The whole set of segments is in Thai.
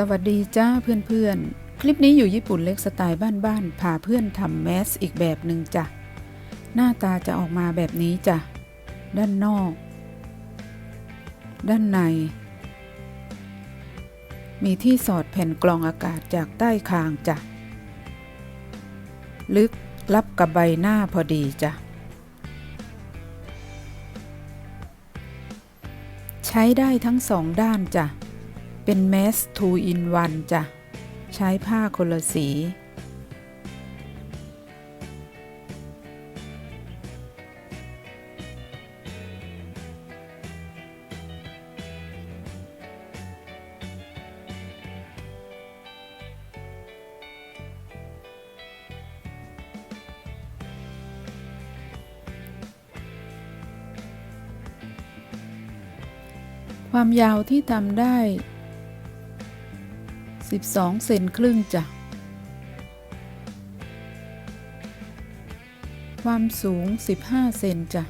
สวัสดีจ้าเพื่อนๆ คลิปนี้อยู่ญี่ปุ่นเล็กสไตล์บ้านๆพาเพื่อนทำแมสอีกแบบหนึ่งจ้ะ หน้าตาจะออกมาแบบนี้จ้ะ ด้านนอก ด้านใน มีที่สอดแผ่นกรองอากาศจากใต้คางจ้ะ ลึกรับกับใบหน้าพอดีจ้ะ ใช้ได้ทั้งสองด้านจ้ะ เป็นแมส2 in 1จ้ะ ใช้ผ้าคนละสี ความยาวที่ทำได้ 12 เซนครึ่งจ้ะ ความสูง 15 เซนจ้ะ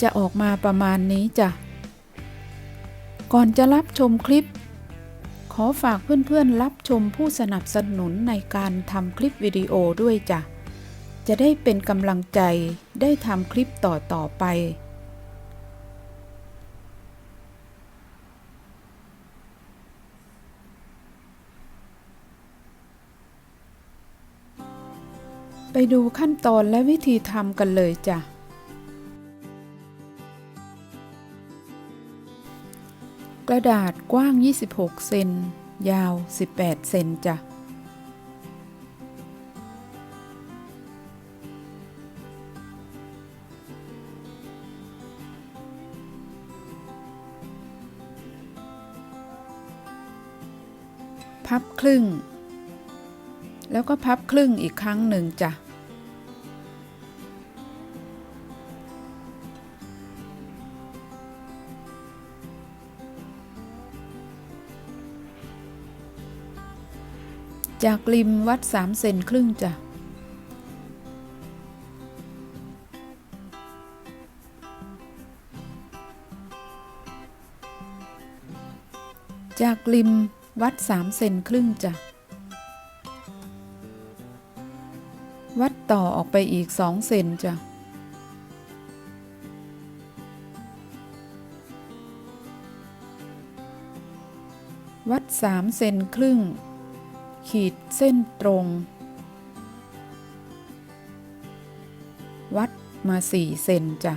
จะออกมาประมาณนี้จ้ะ ก่อนจะรับชมคลิป ขอฝากเพื่อนๆรับชมผู้สนับสนุนในการทำคลิปวิดีโอด้วยจ้ะ จะได้เป็นกำลังใจได้ทำคลิปต่อต่อๆไป ดูขั้นตอนและวิธีทำกันเลยจ้ะ กระดาษกว้าง 26 เซน ยาว 18 เซนจ้ะ พับครึ่ง แล้วก็พับครึ่งอีกครั้งหนึ่งจ้ะ จากริมวัด3เซนครึ่งจ้ะ จากริมวัด3เซนครึ่งจ้ะ วัดต่อออกไปอีก2เซนจ้ะวัด3เซนครึ่ง ขีดเส้นตรง วัดมา4เซนจ้ะ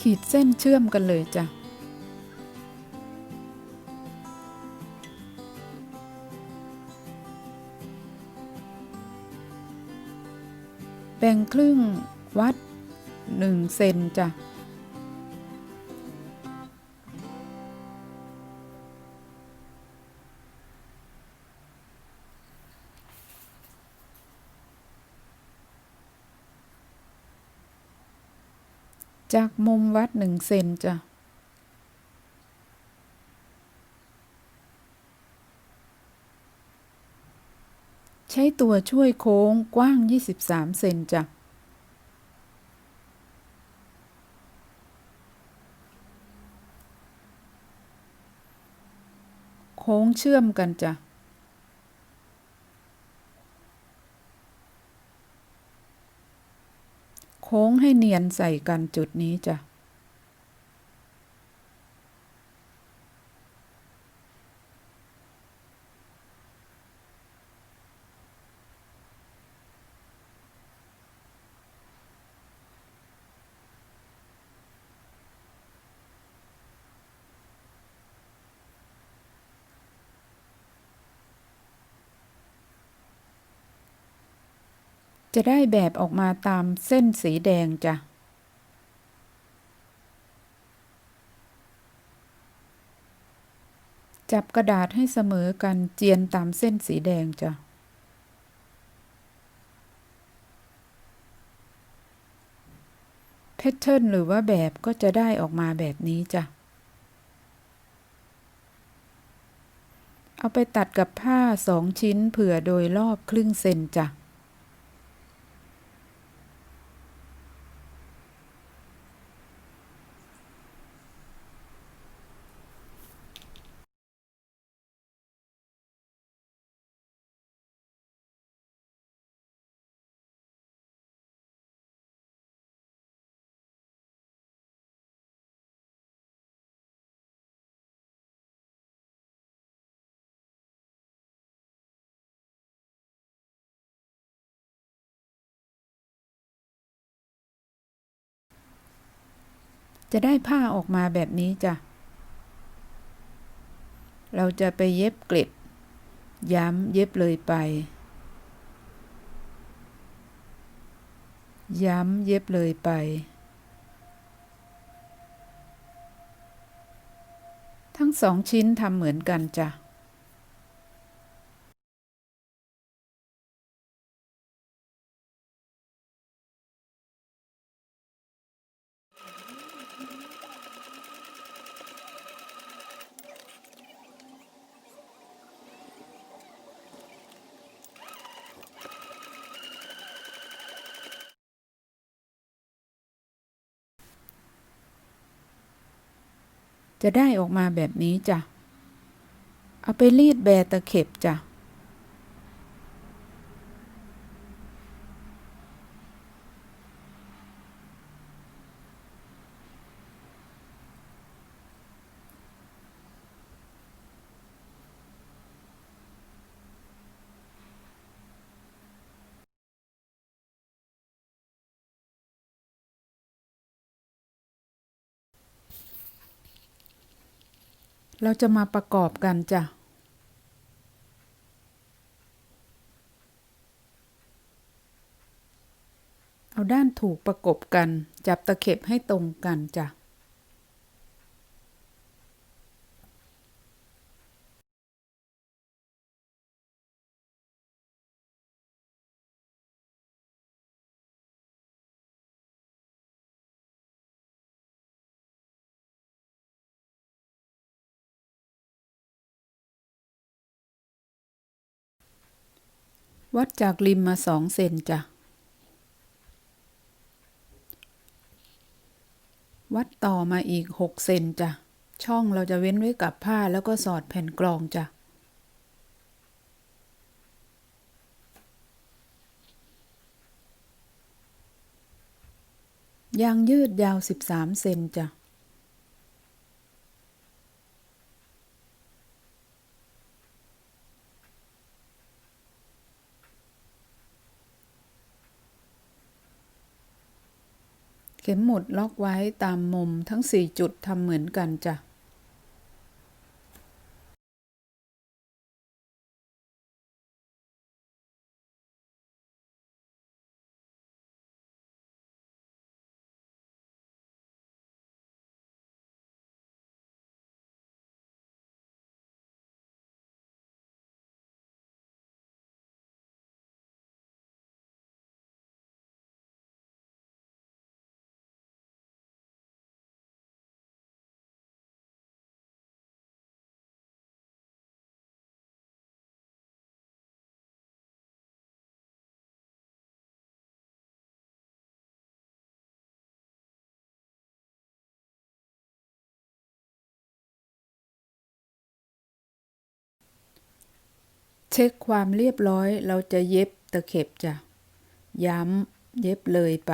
ขีดเส้นเชื่อมกันเลยจ้ะแบ่งครึ่งวัด 1เซนจ้ะจากมุมวัด1เซนจ้ะ ใช้ตัวช่วยโค้งกว้าง 23 เซนจ้ะ ค้งเชื่อมกันจ้ะ โค้งให้เนียนใส่กันจุดนี้จ้ะ จะได้แบบออกมาตามเส้นสีแดงจ้ะ จับกระดาษให้เสมอกันเจียนตามเส้นสีแดงจ้ะแพทเทิร์นหรือว่าแบบก็จะได้ออกมาแบบนี้จ้ะ เอาไปตัดกับผ้าสองชิ้นเผื่อโดยรอบครึ่งเซนจ้ะ จะได้ผ้าออกมาแบบนี้จ้ะ เราจะไปเย็บเกล็ด ย้ำเย็บเลยไป ย้ำเย็บเลยไป ทั้งสองชิ้นทำเหมือนกันจ้ะ จะได้ออกมาแบบนี้จ้ะ เอาไปรีดแบตะเข็บจ้ะ เราจะมาประกอบกันจ้ะ เอาด้านถูกประกบกัน จับตะเข็บให้ตรงกันจ้ะ วัดจากริมมาสองเซนจ้ะ วัดต่อมาอีกหกเซนจ้ะ ช่องเราจะเว้นไว้กับผ้าแล้วก็สอดแผ่นกรองจ้ะยางยืดยาว 13 เซนจ้ะ เข็มหมุดล็อกไว้ตามมุมทั้ง 4 จุดทำเหมือนกันจ้ะ เช็คความเรียบร้อยเราจะเย็บตะเข็บจ้ะ ย้ำเย็บเลยไป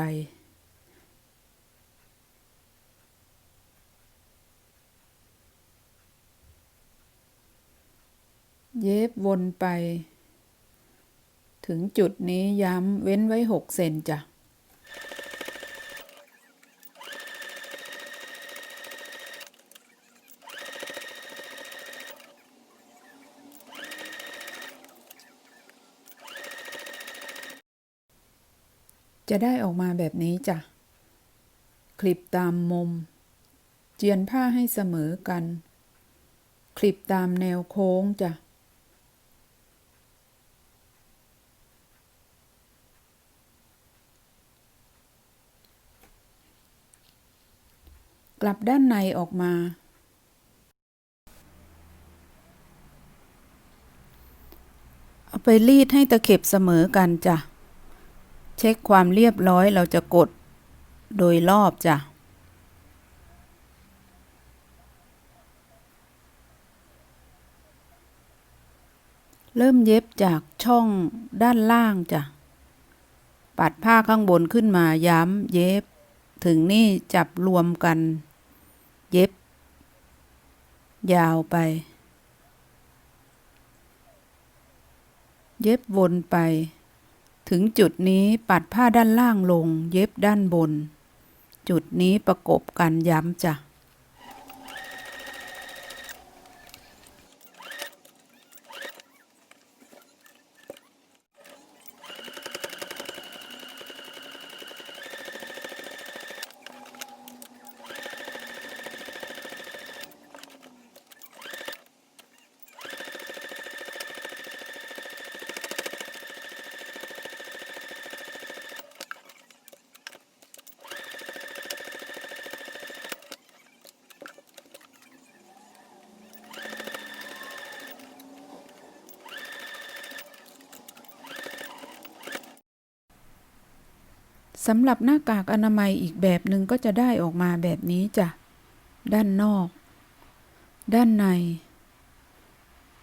เย็บวนไป ถึงจุดนี้ย้ำเว้นไว้หกเซนจ้ะ จะได้ออกมาแบบนี้จ้ะ คลิปตามมุม เจียนผ้าให้เสมอกัน คลิปตามแนวโค้งจ้ะกลับด้านในออกมา เอาไปรีดให้ตะเข็บเสมอกันจ้ะ ช็คความเรียบร้อยเราจะกดโดยรอบจ้ะ เริ่มเย็บจากช่องด้านล่างจ้ะ ปัดผ้าข้างบนขึ้นมาย้ำเย็บ ถึงนี่จับรวมกัน เย็บ ยาวไป เย็บวนไป ถึงจุดนี้ปัดผ้าด้านล่างลงเย็บด้านบน จุดนี้ประกบกันย้ำจ้ะ สำหรับหน้ากากอนามัยอีกแบบหนึ่งก็จะได้ออกมาแบบนี้จ้ะ ด้านนอก ด้านใน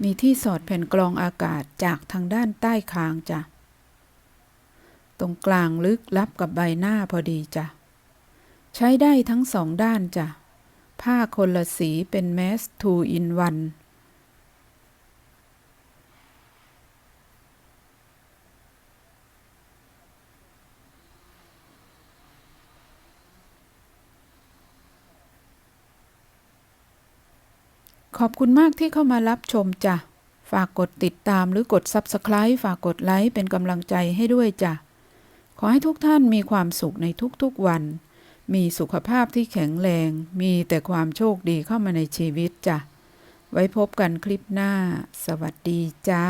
มีที่สอดแผ่นกรองอากาศจากทางด้านใต้คางจ้ะ ตรงกลางลึกรับกับใบหน้าพอดีจ้ะ ใช้ได้ทั้งสองด้านจ้ะ ผ้าคนละสีเป็นแมส 2 in 1 ขอบคุณมากที่เข้ามารับชมจ้ะ ฝากกดติดตามหรือกด Subscribe ฝากกดไลค์เป็นกำลังใจให้ด้วยจ้ะ ขอให้ทุกท่านมีความสุขในทุกๆวัน มีสุขภาพที่แข็งแรง มีแต่ความโชคดีเข้ามาในชีวิตจ้ะ ไว้พบกันคลิปหน้า สวัสดีจ้า